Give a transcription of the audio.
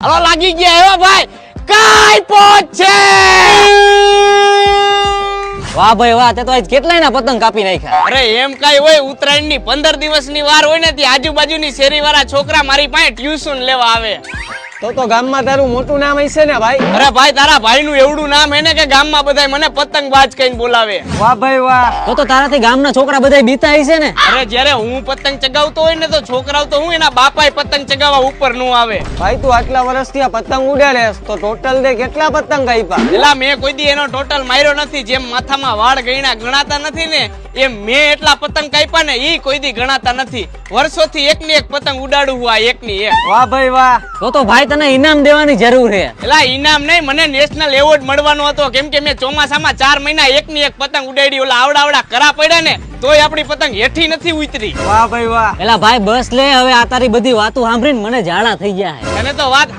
Hello લાગી ગયા એવા ભાઈ કાઈ પહોંચે વાહ ભાઈ વાહ તે તો આજ કેટલાય ના પતંગ કાપી નાખ્યા અરે, એમ કાઈ હોય ઉત્તરાયણની પંદર દિવસની વાર હોય ને, ત્યાં આજુબાજુની શેરી વાળા છોકરા મારી પાસે ટ્યુશન લેવા આવે. તો તો ગામમાં તારું મોટું નામ હશે ને ભાઈ? અરે ભાઈ તારા ભાઈ નું એવડું નામ એને કે ગામમાં બધાય મને પતંગ બાજ કહીને બોલાવે? વાહ ભાઈ વાહ. તો તો તારાથી ગામના છોકરા બધા બીતા હશે ને? અરે જ્યારે હું પતંગ ચગાવતો હોય ને તો છોકરાઓ તો હું એના બાપાએ પતંગ ચગાવવા ઉપરનું આવે. ભાઈ તું આટલા વર્ષથી આ પતંગ ઉડાડે તો ટોટલ દે કેટલા પતંગ આપ્યા એલા મેં કોઈ દી એનો ટોટલ માર્યો નથી જેમ માથામાં વાળ ગયણા ગણાતા નથી ને એમ મેં એટલા પતંગ કાપ્યા ને ઈ કોઈ દી ગણાતા નથી. વર્ષોથી એક ની એક પતંગ ઉડાડું હું આ એકની એક વાહ ભાઈ વાહ. તો તો ભાઈ તને ઇનામ દેવાની જરૂર છે. એલા ઇનામ નહીં મને નેશનલ એવોર્ડ મળવાનો હતો. કેમ કે મેં ચોમાસામાં ચાર મહિના એકની એક પતંગ ઉડાડી ઓલા આવડા આવડા કરા પડ્યા ને તોય આપણી પતંગ હેઠી નથી ઉતરી. વાહ ભાઈ વાહ. એલા ભાઈ બસ લે હવે આ તારી બધી વાતો સાંભળીને મને ઝાડા થઈ ગયા છે. તો વાત